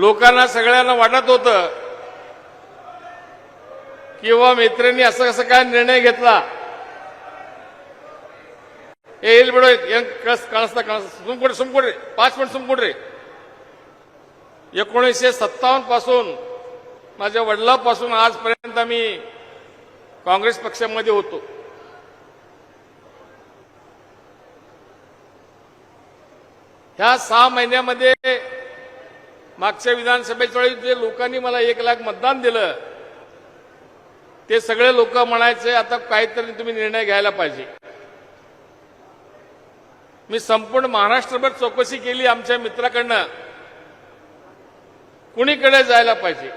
लोकांना सगळ्यांना वाटत होतं किंवा मित्रांनी असं कसं काय निर्णय घेतला? येईल बेडो कळस कळसता कळस सुमकोड सुमकोड रे पाच मिनिट सुमकोड रे एकोणीसशे सत्तावन्नपासून माझ्या वडिलापासून आजपर्यंत मी काँग्रेस पक्षामध्ये होतो. ह्या सहा महिन्यामध्ये मागच्या विधानसभेच्या वेळी जे लोकांनी मला एक लाख मतदान दिलं ते सगळे लोक म्हणायचे आता काहीतरी तुम्ही निर्णय घ्यायला पाहिजे. मी संपूर्ण महाराष्ट्रभर चौकशी केली आमच्या मित्राकडनं. कुणीकडे जायला पाहिजे?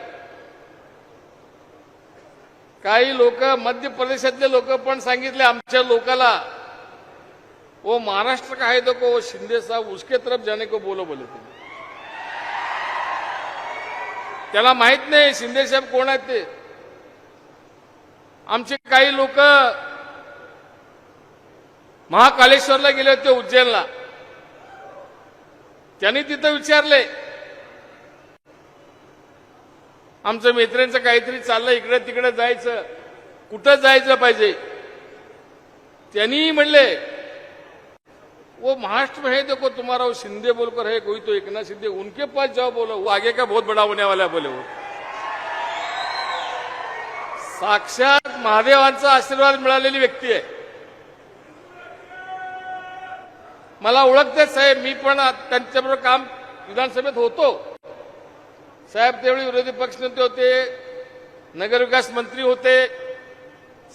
काही लोक मध्य प्रदेशातले लोक पण सांगितले आमच्या लोकाला वो महाराष्ट्र का है तो को? वो शिंदे साहब उसके तरफ जाने को बोलो बोले तुम्ही त्याला माहीत नाही शिंदेसाहेब कोण आहेत ते. आमचे काही लोक महाकालेश्वरला गेले होते उज्जैनला. त्यांनी तिथं विचारले आमचं मित्रांचं काहीतरी चाललं इकडे तिकडे जायचं कुठं जायचं पाहिजे? त्यांनी म्हणले वो महाराष्ट्र में है देखो तुम्हारा वो शिंदे बोलकर है कोई तो एक ना शिंदे उनके पास जाओ बोलो वो आगे का बहुत बड़ा होने वाला है बोले वो। साक्षात महादेवांचा आशीर्वाद मिळालेली व्यक्ती आहे। मला ओळखते साहेब मी पण त्यांच्याबरोबर काम विधानसभेत होतो। साहेब त्यावेळी विरोधी पक्षनेते होते नगरविकास मंत्री होते।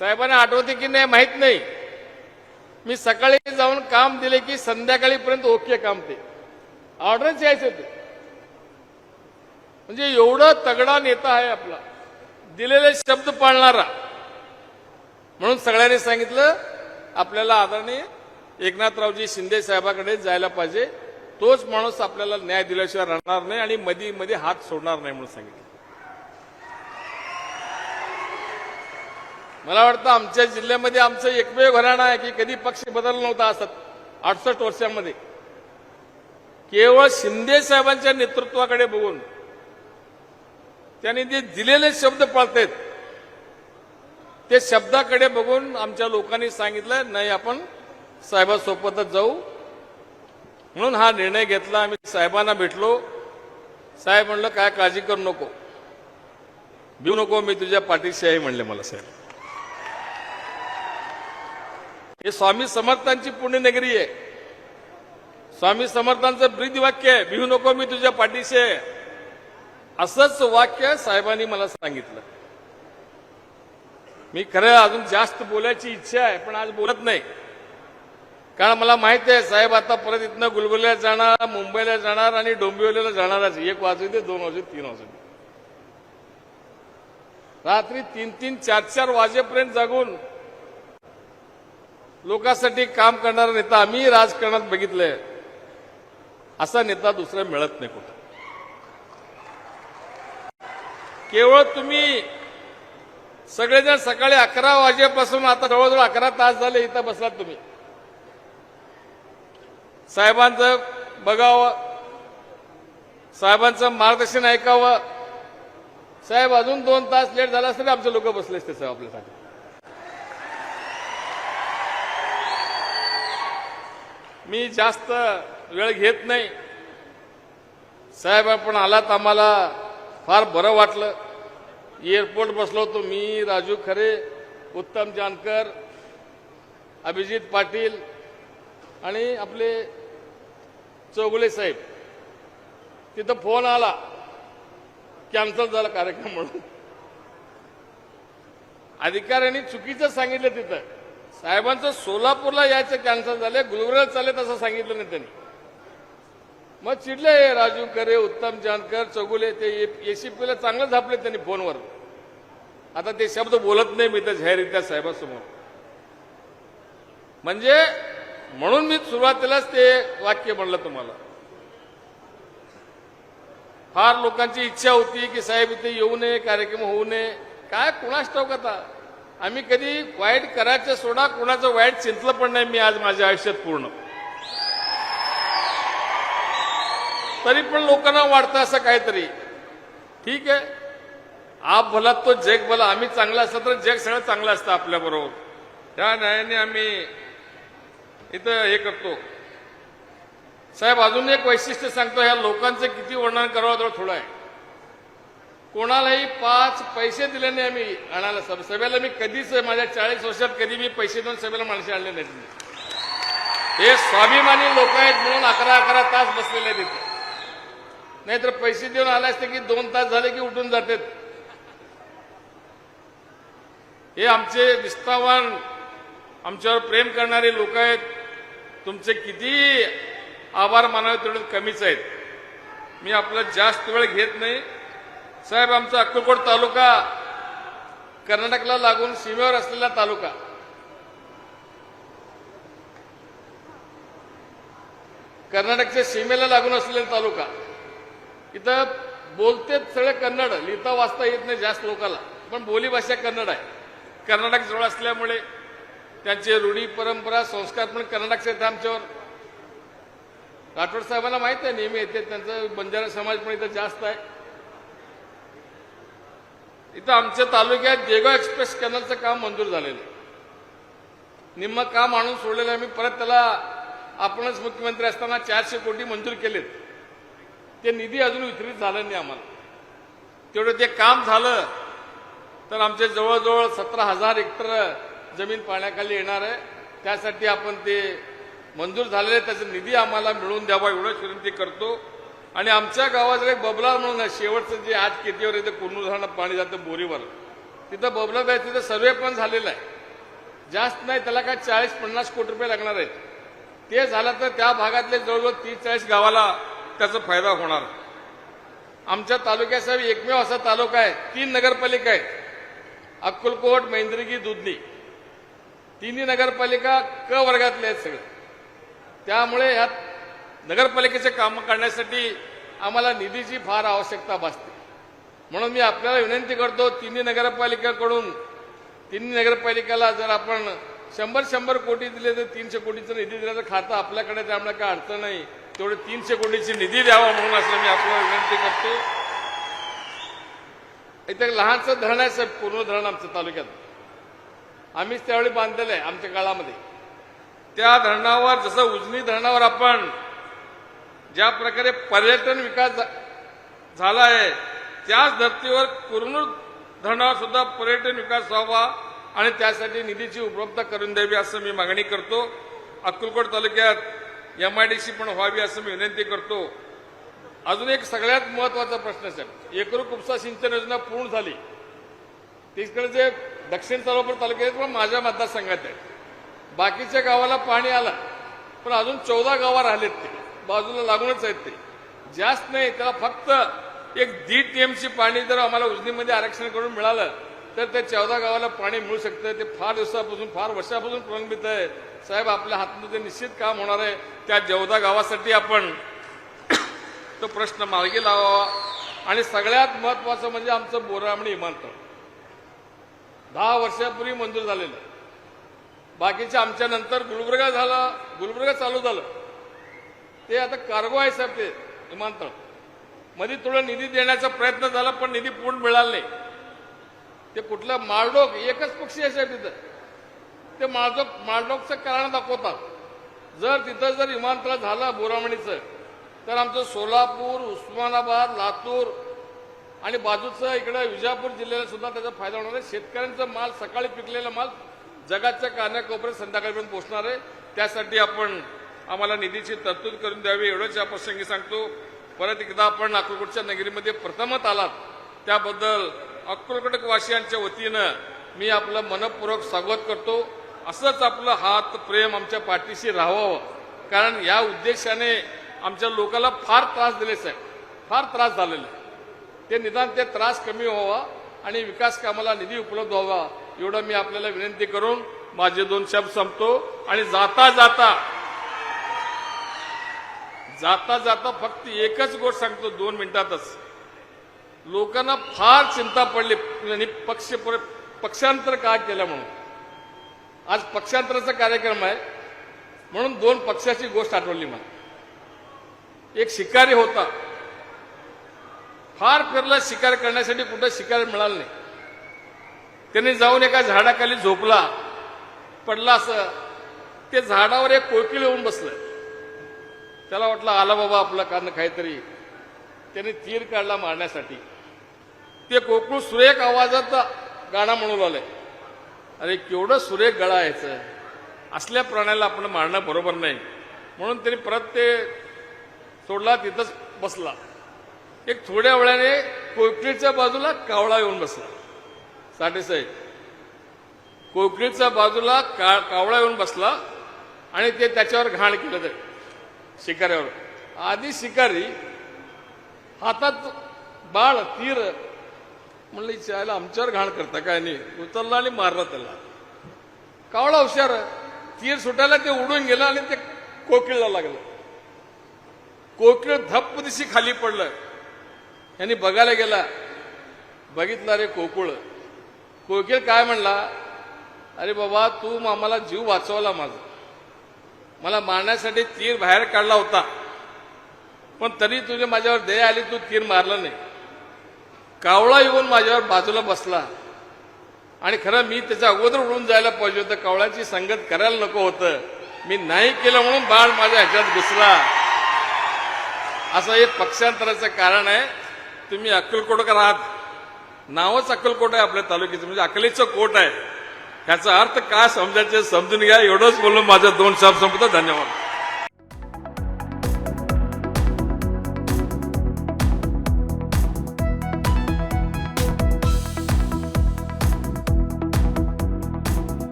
साहेबांना आठवते की नाही माहीत नाही। मी सकाळी जाऊन काम दिले की संध्याकाळीपर्यंत ओके काम ते. ऑर्डरच यायचे ते. म्हणजे एवढं तगडा नेता आहे आपला. दिलेले शब्द पाळणारा. म्हणून सगळ्यांनी सांगितलं आपल्याला आदरणीय एकनाथरावजी शिंदे साहेबाकडे जायला पाहिजे. तोच माणूस आपल्याला न्याय दिल्याशिवाय राहणार नाही आणि मधी मध्ये हात सोडणार नाही म्हणून सांगितलं. मला वाटतं आमच्या जिल्ह्यामध्ये आमचं एकमेव घराणं आहे की कधी पक्ष बदलला नव्हता असत अडसष्ट वर्षांमध्ये. केवळ शिंदे साहेबांच्या नेतृत्वाकडे बघून त्यांनी जे दिलेले शब्द पाळतायत ते शब्दाकडे बघून आमच्या लोकांनी सांगितलं नाही आपण साहेबासोबतच जाऊ. म्हणून हा निर्णय घेतला आम्ही साहेबांना भेटलो. साहेब म्हणलं काय काळजी करू नको. भिऊ नको मी तुझ्या पाठीशी आहे म्हणले मला साहेब. हे स्वामी समर्थांची पुण्यनगरी आहे. स्वामी समर्थांचं ब्रीद वाक्य आहे भिवू नको मी तुझ्या पाठीशी आहे. असंच वाक्य साहेबांनी मला सांगितलं. मी खरं अजून जास्त बोलायची इच्छा आहे पण आज बोलत नाही. कारण मला माहिती आहे साहेब आता परत इथनं गुलगुल्याला जाणार मुंबईला जाणार आणि डोंबिवलीला जाणारच एक वाजू दे दोन वाजू तीन वाजू दे. रात्री तीन तीन चार चार वाजेपर्यंत जागून लोकांसाठी काम करणारा नेता आम्ही राजकारणात बघितलंय. असा नेता दुसरा मिळत नाही कुठं. केवळ तुम्ही सगळेजण सकाळी अकरा वाजेपासून आता जवळजवळ अकरा तास झाले इथं बसलात तुम्ही. साहेबांचं बघावं. साहेबांचं मार्गदर्शन ऐकावं. साहेब अजून दोन तास लेट झाला तरी आमचे लोक बसले असते साहेब आपल्यासाठी. मी जास्त वेळ घेत नाही. साहेब आपण आलात आम्हाला फार बरं वाटलं. एअरपोर्ट बसलो होतो मी राजू खरे उत्तम जानकर अभिजित पाटील आणि आपले चौगुले साहेब. तिथं फोन आला कॅन्सल झाला कार्यक्रम म्हणून. अधिकाऱ्यांनी चुकीचं सांगितलं तिथं. साहेबांचं सोलापूरला यायचं कॅन्सल झाले गुलबर्ग चालेल असं सांगितलं नाही त्यांनी. मग चिडले राजू करे उत्तम जानकर चौगुले ते एसीपीला चांगलं झापले त्यांनी फोनवर. आता ते शब्द बोलत नाही मी तर जाहीररित्या साहेबासमोर. म्हणजे म्हणून मी सुरुवातीलाच ते वाक्य म्हणलं तुम्हाला. फार लोकांची इच्छा होती की साहेब इथे येऊ नये कार्यक्रम होऊ नये. काय कुणास ठाऊक आता? आम्ही कधी वाईट करायचं सोडा कोणाचं वाईट चिंतलं पण नाही मी आज माझ्या आयुष्यात पूर्ण. तरी पण लोकांना वाटतं असं काहीतरी. ठीक आहे? आप भला तो जग भला. आम्ही चांगलं असतं तर जग सगळं चांगलं असतं आपल्याबरोबर त्या न्यायाने आम्ही इथं हे करतो. साहेब अजून एक वैशिष्ट्य सांगतो. ह्या लोकांचं किती वर्णन करावं तेवढं थोडं आहे. कोणालाही पाच पैसे दिले नाही आम्ही आणायला सभ सभेला. मी कधीच माझ्या चाळीस वर्षात कधी मी पैसे देऊन सभेला माणसे आणले नाहीत हे स्वाभिमानी लोक आहेत म्हणून अकरा अकरा तास बसलेले आहेत इथे. नाहीतर पैसे देऊन आले असते की दोन तास झाले की उठून जातात. हे आमचे निष्ठावान आमच्यावर प्रेम करणारे लोक आहेत. तुमचे किती आभार मानावे तेवढे कमीच आहेत. मी आपला जास्त वेळ घेत नाही. साहेब आमचा अक्कलकोट तालुका कर्नाटकला लागून सीमेवर असलेला तालुका. कर्नाटकच्या सीमेला लागून असलेला तालुका. इथं बोलते सगळे कन्नड लिहिता वाचता येत नाही जास्त लोकांना पण बोलीभाषा कन्नड आहे. कर्नाटक जवळ असल्यामुळे त्यांचे रूढी परंपरा संस्कार पण कर्नाटकचे आहेत आमच्यावर. राठोड साहेबांना माहीत आहे नेहमी येते त्यांचा बंजारा समाज पण इथं जास्त आहे. इथं आमच्या तालुक्यात जेगाव एक्सप्रेस कॅनलचं काम मंजूर झालेलं आहे. निम्म काम आणून सोडलेलं आहे. मी परत त्याला आपणच मुख्यमंत्री असताना चारशे कोटी मंजूर केलेत. ते निधी अजून वितरित झालं नाही आम्हाला. तेवढं ते काम झालं तर आमचे जवळजवळ सतरा हजार हेक्टर जमीन पाण्याखाली येणार आहे. त्यासाठी आपण ते मंजूर झालेले त्याचा निधी आम्हाला मिळवून द्यावा एवढंच विनंती करतो. आणि आमच्या गावात एक बबला म्हणून आहे. शेवटचं जे आज कितीवर येतं कुर्नूर धरणात पाणी जातं बोरीवर. तिथं बबला आहे तिथं सर्वे पण झालेला आहे. जास्त नाही त्याला काय चाळीस पन्नास कोटी रुपये लागणार आहेत. ते झालं तर त्या भागातले जवळजवळ तीस चाळीस गावाला त्याचा फायदा होणार. आमच्या तालुक्यात एकमेव असा तालुका आहे तीन नगरपालिका आहेत. अक्कलकोट मैंद्रगी दुधनी. तिन्ही नगरपालिका क वर्गातले आहेत सगळे. त्यामुळे ह्या नगरपालिकेचे कामं करण्यासाठी आम्हाला निधीची फार आवश्यकता भासते. म्हणून मी आपल्याला विनंती करतो तिन्ही नगरपालिकेकडून तिन्ही नगरपालिकेला जर आपण शंभर शंभर कोटी दिले तर तीनशे कोटीचं निधी दिल्याचं तर खातं आपल्याकडे त्यामुळे काय अडचण नाही. तेवढे तीनशे कोटीची निधी द्यावा म्हणून असं मी आपल्याला विनंती करतो. इथे लहानचं लहानसं धरण आहे साहेब पूर्ण धरण आमच्या तालुक्यात. आम्हीच त्यावेळी बांधलेलं आहे आमच्या काळामध्ये त्या धरणावर जसं उजनी धरणावर आपण ज्या प्रकारे पर्यटन विकास झा- झाला आहे त्याच धर्तीवर कुरनूर धरणावर सुद्धा पर्यटन विकास व्हावा आणि त्यासाठी निधीची उपलब्धता करून द्यावी असं मी मागणी करतो. अक्कलकोट तालुक्यात यम आय डी सी पण व्हावी असं मी विनंती करतो. अजून एक सगळ्यात महत्त्वाचा प्रश्न साहेब एकरू उपसा सिंचन योजना पूर्ण झाली. तिकडे जे दक्षिण सोलापूर तालुक्यात पण माझ्या मतदारसंघात आहे. बाकीच्या गावाला पाणी आलं पण अजून चौदा गावा राहिलेत ते. बाजूला लागूनच आहेत ते. जास्त नाही त्याला फक्त एक दीड टीएमसी पाणी जर आम्हाला उजनीमध्ये आरक्षण करून मिळालं तर त्या चौदा गावाला पाणी मिळू शकतं. ते फार दिवसापासून फार वर्षापासून प्रलंबित आहे. साहेब आपल्या हातमध्ये निश्चित काम होणार आहे त्या चौदा गावासाठी आपण तो प्रश्न मार्गी लावावा. आणि सगळ्यात महत्वाचं म्हणजे आमचं बोरामणी विमानतळ दहा वर्षापूर्वी मंजूर झालेलं. बाकीच्या आमच्या नंतर गुलबर्गा झाला गुलबर्गा चालू झालं. ते आता कार्गो आहे साहेब ते विमानतळमध्ये थोडं निधी देण्याचा प्रयत्न झाला पण निधी पूर्ण मिळाला नाही. ते कुठलं माळडोक एकच पक्षी आहे साहेब तिथं. ते माळडोक माळडोकचं कारण दाखवतात. जर तिथं जर विमानतळ झालं बोरामणीचं तर आमचं सोलापूर उस्मानाबाद लातूर आणि बाजूचं इकडं विजापूर जिल्ह्याला सुद्धा त्याचा फायदा होणार आहे. शेतकऱ्यांचा माल सकाळी पिकलेला माल जगाच्या कान्याकोपऱ्यात संध्याकाळपर्यंत पोहोचणार आहे. त्यासाठी आपण आम्हाला निधीची तरतूद करून द्यावी एवढंच या प्रसंगी सांगतो. परत एकदा आपण अक्कलकोटच्या नगरीमध्ये प्रथमच आलात. त्याबद्दल अक्कलकोटकवासियांच्या वतीनं मी आपलं मनपूर्वक स्वागत करतो. असंच आपलं हात प्रेम आमच्या पाठीशी राहावं. कारण या उद्देशाने आमच्या लोकाला फार त्रास दिले साहेब. फार त्रास झालेला. आहे ते निदान ते त्रास कमी व्हावा आणि विकास कामाला निधी उपलब्ध व्हावा एवढं मी आपल्याला विनंती करून माझे दोन शब्द संपतो. आणि जाता जाता जाता जाता फक्त एकच गोष्ट सांगतो दोन मिनिटातच. लोकांना फार चिंता पडली आणि पक्ष पक्षांतर का केलं म्हणून? आज पक्षांतराचा कार्यक्रम आहे म्हणून दोन पक्षाची गोष्ट आठवली मला. एक शिकारी होता. फार फिरला शिकार करण्यासाठी कुठं शिकार मिळाला नाही. त्याने जाऊन एका झाडाखाली झोपला. पडला असं. ते झाडावर एक कोकिल येऊन बसलं. त्याला वाटलं आला बाबा आपलं कारण काहीतरी. त्याने तीर काढला मारण्यासाठी. ते कोकळू सुरेख आवाजात गाणं म्हणू लागले. अरे केवढं सुरेख गळा यायचं असल्या प्राण्याला आपण मारणं बरोबर नाही. म्हणून त्यांनी परत ते सोडला तिथंच बसला. एक थोड्या वेळाने कोकळीच्या बाजूला कावळा येऊन बसला. साठेसाहेब कोकळीच्या बाजूला का कावळा येऊन बसला आणि ते त्याच्यावर घाण केलं ते. शिकाऱ्यावर आधी शिकारी हातात बाळ तीर म्हणलं चायला आमच्यावर घाण करता काय नाही उचलला आणि मारला त्याला कावळा हुशार तीर सुटायला ते उडून गेलं आणि ते कोकिळला लागलं कोकिळ धप्प दिशी खाली पडलं यांनी बघायला गेला बघितला रे कोकुळ कोकिळ काय म्हणला अरे बाबा तू आम्हाला जीव वाचवला माझा मला मारण्यासाठी तीर बाहेर काढला होता. पण तरी तुझे माझ्यावर दया आली तू तीर मारला नाही. कावळा येऊन माझ्यावर बाजूला बसला. आणि खरं मी त्याच्या अगोदर उडून जायला पाहिजे होतं. कावळ्याची संगत करायला नको होतं. मी नाही केलं म्हणून बाळ माझ्या ह्याच्यात घुसला. असं एक पक्षांतराचं कारण आहे. तुम्ही अक्कलकोटकर आहात. नावच अक्कलकोट आहे आपल्या तालुक्याचं. म्हणजे अकलेचं कोट आहे. ह्याचा अर्थ काय समजायचं समजून घ्या एवढंच बोलून माझ्या दोन शब्द संपतो धन्यवाद.